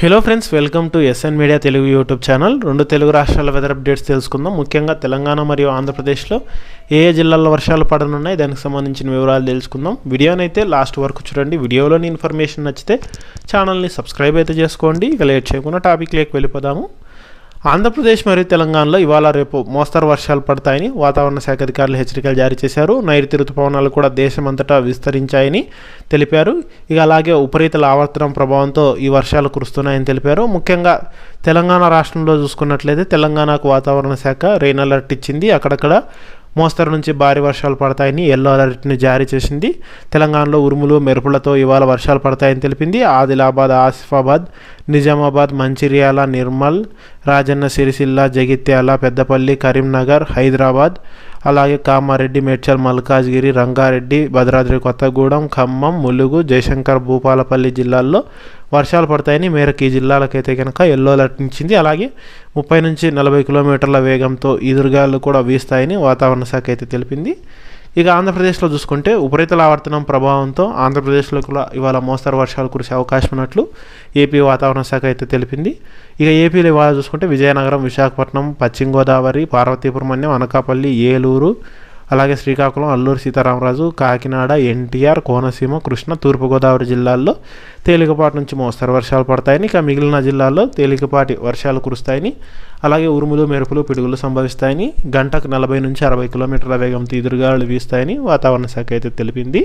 Hello friends welcome to SN media Telugu YouTube channel రెండు తెలుగు రాష్ట్రాల weather updates తెలుసుకుందాం. ముఖ్యంగా తెలంగాణ మరియు ఆంధ్రప్రదేశ్లో ఏ ఏ జిల్లాల్లో వర్షాలు పడనున్నాయి దానికి సంబంధించిన వివరాలు తెలుసుకుందాం. వీడియోనైతే అయితే లాస్ట్ వరకు చూడండి. వీడియోలోని ఇన్ఫర్మేషన్ నచ్చితే ఛానల్ని సబ్స్క్రైబ్ అయితే చేసుకోండి. ఇక లేట్ చేయకుండా టాపిక్ లేక వెళ్ళిపోదాము. ఆంధ్రప్రదేశ్ మరియు తెలంగాణలో ఇవాళ రేపు మోస్తరు వర్షాలు పడతాయని వాతావరణ శాఖ అధికారులు హెచ్చరికలు జారీ చేశారు. నైరుతి ఋతుపవనాలు కూడా దేశమంతటా విస్తరించాయని తెలిపారు. ఇక అలాగే ఉపరీతల ఆవర్తనం ప్రభావంతో ఈ వర్షాలు కురుస్తున్నాయని తెలిపారు. ముఖ్యంగా తెలంగాణ రాష్ట్రంలో చూసుకున్నట్లయితే తెలంగాణకు వాతావరణ శాఖ రెయిన్ అలర్ట్ ఇచ్చింది. అక్కడక్కడ మోస్తరు నుంచి భారీ వర్షాలు పడతాయని ఎల్లో అలర్ట్ని జారీ చేసింది. తెలంగాణలో ఉరుములు మెరుపులతో ఇవాళ వర్షాలు పడతాయని తెలిపింది. ఆదిలాబాద్ ఆసిఫాబాద్ నిజామాబాద్ మంచిర్యాల నిర్మల్ రాజన్న సిరిసిల్ల జగిత్యాల పెద్దపల్లి కరీంనగర్ హైదరాబాద్ అలాగే కామారెడ్డి మేడ్చల్ మల్కాజ్గిరి రంగారెడ్డి భద్రాద్రి కొత్తగూడెం ఖమ్మం ములుగు జయశంకర్ భూపాలపల్లి జిల్లాల్లో వర్షాలు పడతాయని మేరకు ఈ జిల్లాలకైతే కనుక ఎల్లో అలర్ట్ ఇచ్చింది. అలాగే ముప్పై నుంచి నలభై కిలోమీటర్ల వేగంతో ఈదురుగాలు కూడా వీస్తాయని వాతావరణ శాఖ అయితే తెలిపింది. ఇక ఆంధ్రప్రదేశ్లో చూసుకుంటే ఉపరితల ఆవర్తనం ప్రభావంతో ఆంధ్రప్రదేశ్లో కూడా ఇవాళ మోస్తరు వర్షాలు కురిసే అవకాశం ఉన్నట్లు ఏపీ వాతావరణ శాఖ అయితే తెలిపింది. ఇక ఏపీలో ఇవాళ చూసుకుంటే విజయనగరం విశాఖపట్నం పశ్చిమ గోదావరి పార్వతీపురం అన్యం అనకాపల్లి ఏలూరు అలాగే శ్రీకాకుళం అల్లూరు సీతారామరాజు కాకినాడ ఎన్టీఆర్ కోనసీమ కృష్ణ తూర్పుగోదావరి జిల్లాల్లో తేలికపాటి నుంచి మోస్తరు వర్షాలు పడతాయని ఇక మిగిలిన జిల్లాల్లో తేలికపాటి వర్షాలు కురుస్తాయని అలాగే ఉరుములు మెరుపులు పిడుగులు సంభవిస్తాయని గంటకు నలభై నుంచి అరవై కిలోమీటర్ల వేగంతో ఎదురుగాలు వీస్తాయని వాతావరణ శాఖ అయితే తెలిపింది.